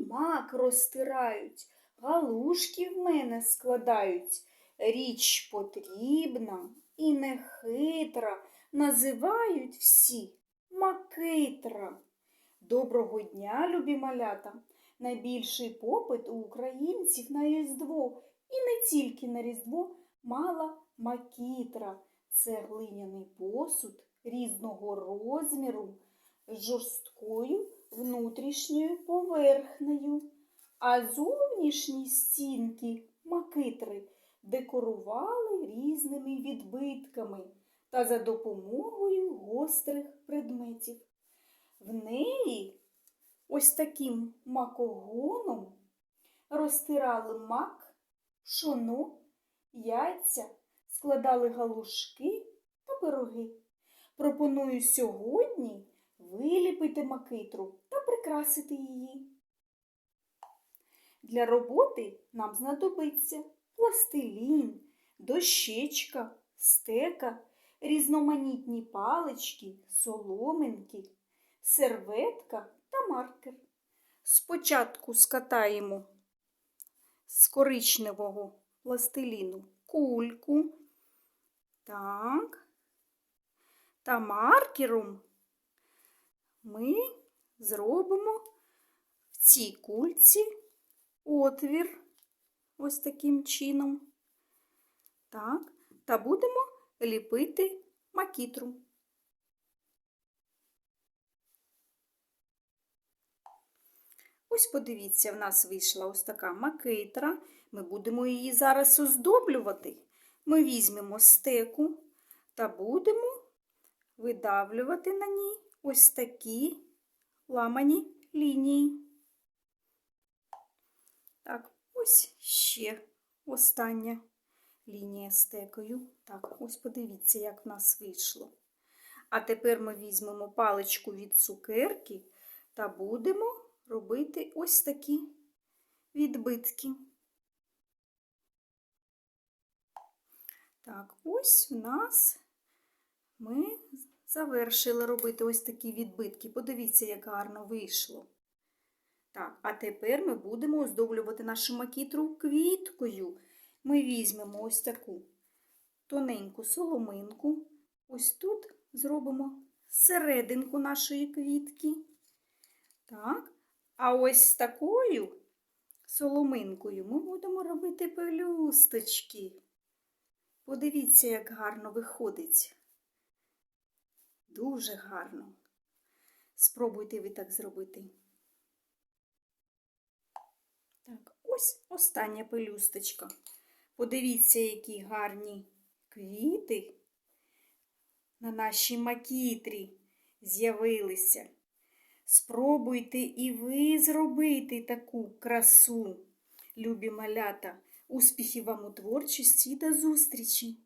мак розтирають, галушки в мене складають. Річ потрібна і нехитра, називають всі макитра. Доброго дня, любі малята! Найбільший попит у українців на Різдво і не тільки на Різдво мала макітра. Це глиняний посуд різного розміру жорсткою внутрішньою поверхнею, а зовнішні стінки макитри декорували різними відбитками та за допомогою гострих предметів. В неї ось таким макогоном розтирали мак, пшоно, яйця, складали галушки та пироги. Пропоную сьогодні виліпити макитру та прикрасити її. Для роботи нам знадобиться пластилін, дощечка, стека, різноманітні палички, соломинки, серветка та маркер. Спочатку скатаємо з коричневого пластиліну кульку. Так. Та маркером ми зробимо в цій кульці отвір ось таким чином. Так, та будемо ліпити макітру. Ось подивіться, в нас вийшла ось така макитра. Ми будемо її зараз оздоблювати. Ми візьмемо стеку та будемо видавлювати на ній ось такі ламані лінії. Так, ось ще остання лінія стекою. Так, ось подивіться, як в нас вийшло. А тепер ми візьмемо паличку від цукерки та будемо робити ось такі відбитки. Так, ось у нас ми завершили робити ось такі відбитки. Подивіться, як гарно вийшло. Так, а тепер ми будемо оздоблювати нашу макітру квіткою. Ми візьмемо ось таку тоненьку соломинку. Ось тут зробимо серединку нашої квітки. Так, а ось такою соломинкою ми будемо робити пелюсточки. Подивіться, як гарно виходить. Дуже гарно. Спробуйте ви так зробити. Так, ось остання пелюсточка. Подивіться, які гарні квіти на нашій макітрі з'явилися. Спробуйте і ви зробити таку красу, любі малята. Успіхів вам у творчості до зустрічі!